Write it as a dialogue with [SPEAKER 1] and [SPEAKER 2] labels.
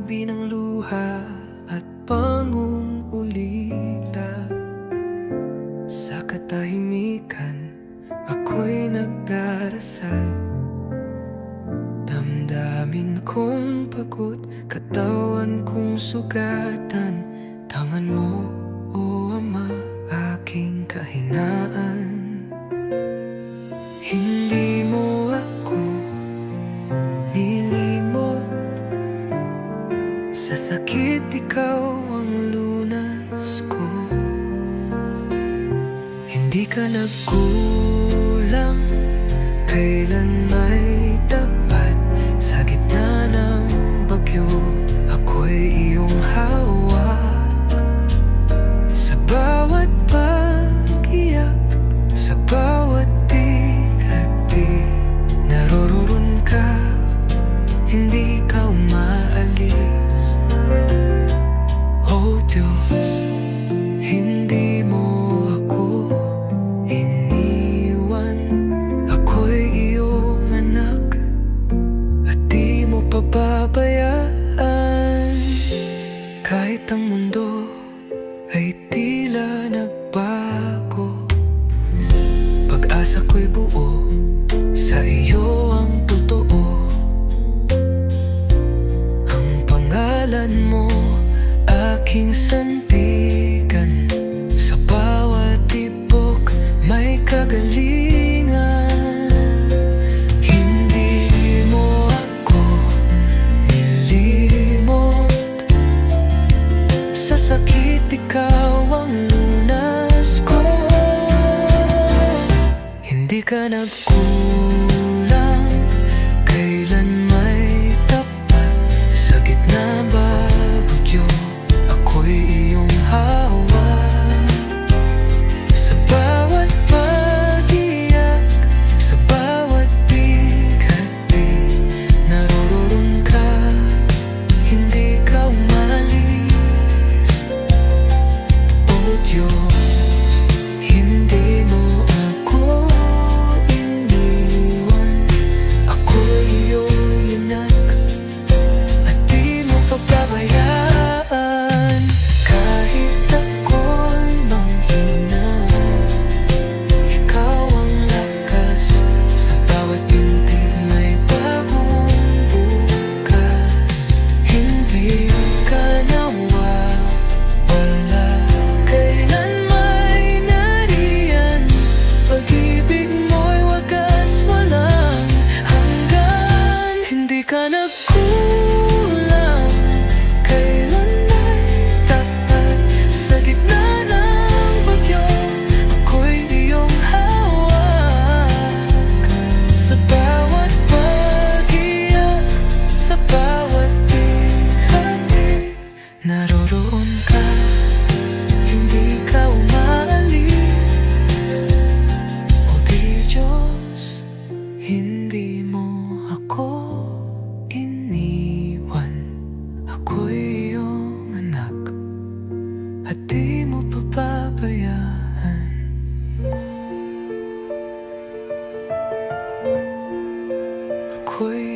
[SPEAKER 1] tabi ng luha at pangungulila Sa katahimikan, ako'y nagdarasal. Damdamin kong pagod, katawan kong sugatan. Tangan mo, o Ama, aking kahinaan. Hindi Sa sakit ikaw ang lunas ko? Hindi ka nagkulang ang mundo ay tila nagbago. Pag-asa ko'y buo Sa iyo ang totoo. Ang pangalan mo Aking sandigan gonna Naroroon ka Hindi ka umaalis O di Diyos Hindi mo ako iniwan. Ako'y iyong anak At di mo papabayaan. Ako'y